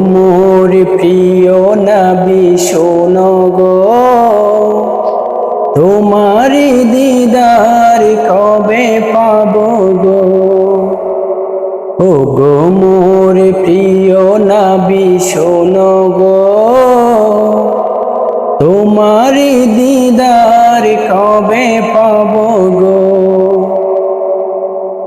মোর প্রিয় নবী, শোনো গো। তোমারি দিদার কবে পাব গো? ও গো মোর প্রিয় নবী গো। তোমারি দিদার কবে পাব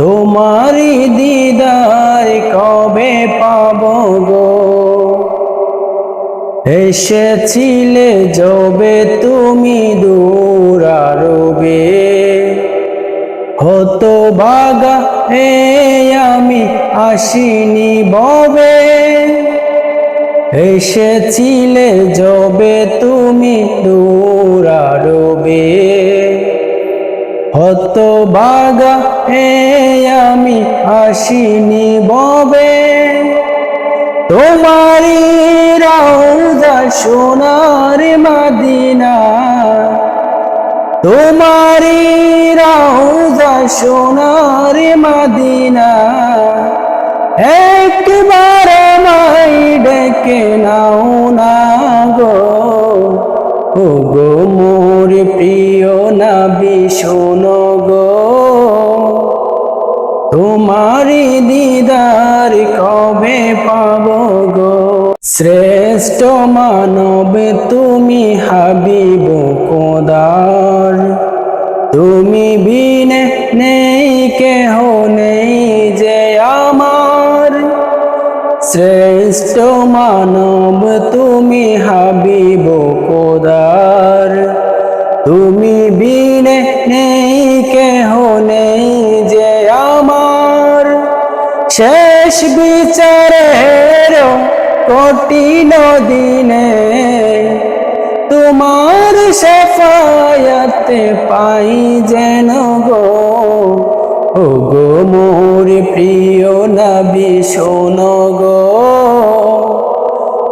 তোমারি দিদার কবে পাব গো? এসেছিলে যবে তুমি দূর আরবে হতো বাগা এ আমি আসিনি ববে। এসেছিলে যবে তুমি দূর আরবে হত বাগা এ আমি আসিনি ববে। তোমারি রাউজা সোনার মাদিনা। তোমারি রাউজা সোনার মাদিনা। একবার মাই ডেকে নাও না গো। ও গো তোমারি দিদার কবে পাব গো? শ্রেষ্ঠ মানব তুমি হাবিব কোদার। তুমি বিনে নেই, কেহ নেই যে আমার। শ্রেষ্ঠ মানব তুমি হাবিব কোদার শেষ বিচারের কঠিন দিনে তোমার সফায়াতে পাই যেন গো। ও গো মোর প্রিয় নবী, শোনো গো।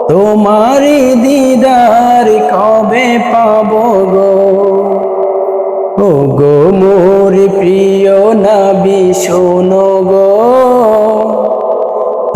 তোমারি দিদার কবে পাব গো? ও গো মোর প্রিয় নবী, শোনো গো।